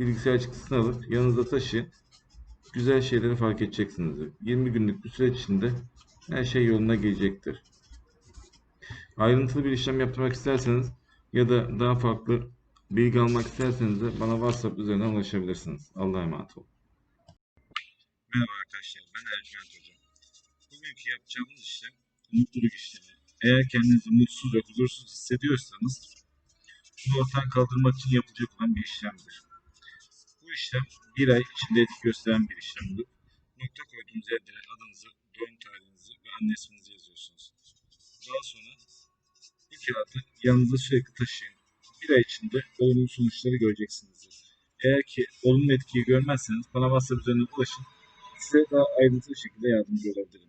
Bilgisayar çıktısını alıp yanınızda taşıyın. Güzel şeyleri fark edeceksiniz. 20 günlük bir süreç içinde her şey yoluna gelecektir. Ayrıntılı bir işlem yaptırmak isterseniz ya da daha farklı bilgi almak isterseniz de bana WhatsApp üzerinden ulaşabilirsiniz. Allah'a emanet olun. Merhaba arkadaşlar, ben Ercüment Hoca. Bugünkü yapacağımız işlem mutluluk işlemi. Eğer kendinizi mutsuz ve huzursuz hissediyorsanız bunu ortadan kaldırmak için yapılacak olan bir işlemdir. Bu işlem bir ay içinde etki gösteren bir işlemdir. Nokta koyduğunuz yerlere adınızı, doğum tarihinizi ve anne isminizi yazıyorsunuz. Daha sonra bu kağıdı yanınızda sürekli taşıyın. Bir ay içinde olumlu sonuçları göreceksinizdir. Eğer ki olumlu etkiyi görmezseniz bana WhatsApp üzerinden ulaşın. Size daha ayrıntılı şekilde yardımcı olabilirim.